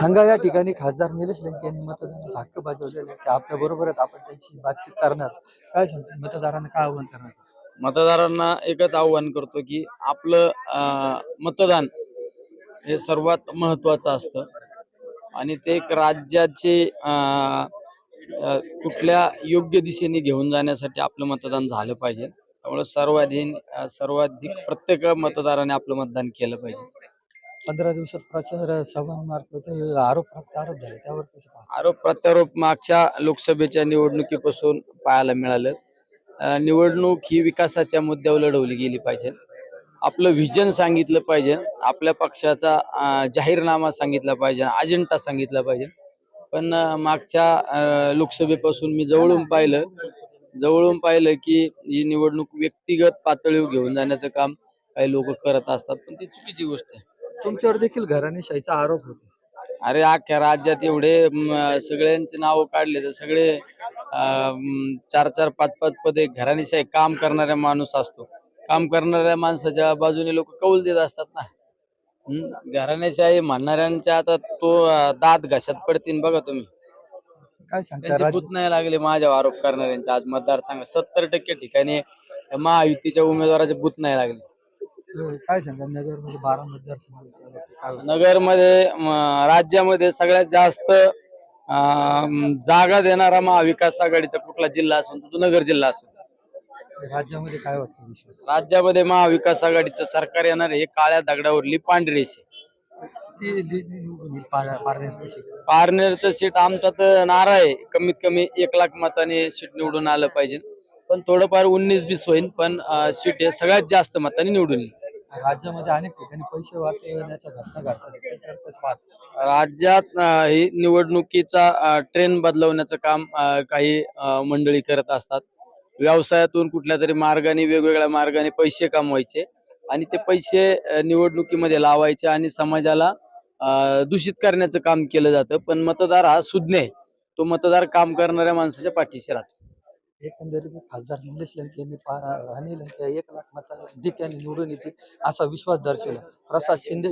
हंगा या ठिकाणी खासदार निलेश लंके यांनी मतदानाचा हक्क बजावलेला आहे. आपल्या बरोबरच आपण त्यांची बातचीत करणार. काय सांगतो मतदारांना काय आव्हान करणार? मतदारांना एकच आव्हान करतो की आपलं अं, मतदान हे सर्वात महत्वाचं असतं. आणि ते एक राज्याचे अं, अं, कुठल्या योग्य दिशेने घेऊन जाण्यासाठी आपलं मतदान झालं पाहिजे. त्यामुळे सर्वाधिक सर्वाधिक प्रत्येक मतदाराने आपलं मतदान केलं पाहिजे. पंधरा दिवसात प्रचार सभांमार्फत आरोप प्रत्यारोप झाले. त्यावर कसं पाहता? आरोप प्रत्यारोप मागच्या लोकसभेच्या निवडणुकीपासून पाहायला मिळालं. निवडणूक ही विकासाच्या मुद्द्यावर लढवली गेली पाहिजे. आपलं व्हिजन सांगितलं पाहिजे. आपल्या पक्षाचा जाहीरनामा सांगितला पाहिजे. अजेंडा सांगितला पाहिजे. पण मागच्या लोकसभेपासून मी जवळून पाहिलं. जवळून पाहिलं की ही निवडणूक व्यक्तिगत पातळीवर घेऊन जाण्याचं काम काही लोक करत असतात. पण ती चुकीची गोष्ट आहे. तुमच्यावर देखील घराणेशाहीचा आरोप होतो. अरे अख्ख्या राज्यात एवढे म, सगळ्यांचे नाव काढले तर सगळे अं, चार चार पाच पाच पदे घराणेशाही काम करणारा माणूस असतो. काम करणाऱ्या माणसाच्या बाजूने लोक कौल देत असतात ना. हम्म, घराणेशाही म्हणणाऱ्यांच्या आता तो अं, दात घशात पडतील बघा तुम्ही. काय सांगता त्यांचे राज्य- भूत नाही लागले माझ्यावर आरोप करणाऱ्यांच्या आज मतदारसंघ सत्तर टक्के ठिकाणी महायुतीच्या उमेदवाराचे भूत नाही लागले. काय सांगा नगरमध्ये बारा मतदारसंघ काय? नगरमध्ये म, राज्यामध्ये सगळ्यात जास्त अं, जागा देणारा महाविकास आघाडीचा कुठला जिल्हा असेल तर तो नगर जिल्हा असेल. राज्यामध्ये काय वाटतं विश्वास? राज्यामध्ये महाविकास आघाडीचं सरकार येणार आहे हे काळ्या दगडावरली पांढरी रेषे किती ली- निवडून येईल पार- पारनेरची सीट? पारनेरचं सीट आमचा तर नारा आहे. कमीत कमी एक लाख मताने सीट निवडून आलं पाहिजे. पण थोडंफार उन्नीस बीस होईल पण सीट हे सगळ्यात जास्त मताने निवडून येईल. राज्यामध्ये अनेक ठिकाणी पैसे वाटण्याच्या घटना घडतात. राज्यात ही निवडणुकीचा ट्रेन बदलवण्याचं काम काही मंडळी करत असतात. व्यवसायातून कुठल्या तरी मार्गाने वेगवेगळ्या मार्गाने पैसे कमवायचे आणि ते पैसे निवडणुकीमध्ये लावायचे आणि समाजाला दूषित करण्याचं काम केलं जातं. पण मतदार हा सुज्ञ आहे. तो मतदार काम करणाऱ्या माणसाच्या पाठीशी राहतो. एकंदरीत खासदार निलेश लंके यांनी पा- राणी लंके एक लाख मताधिक्याने निवडून येतील असा विश्वास दर्शवला. प्रसाद शिंदे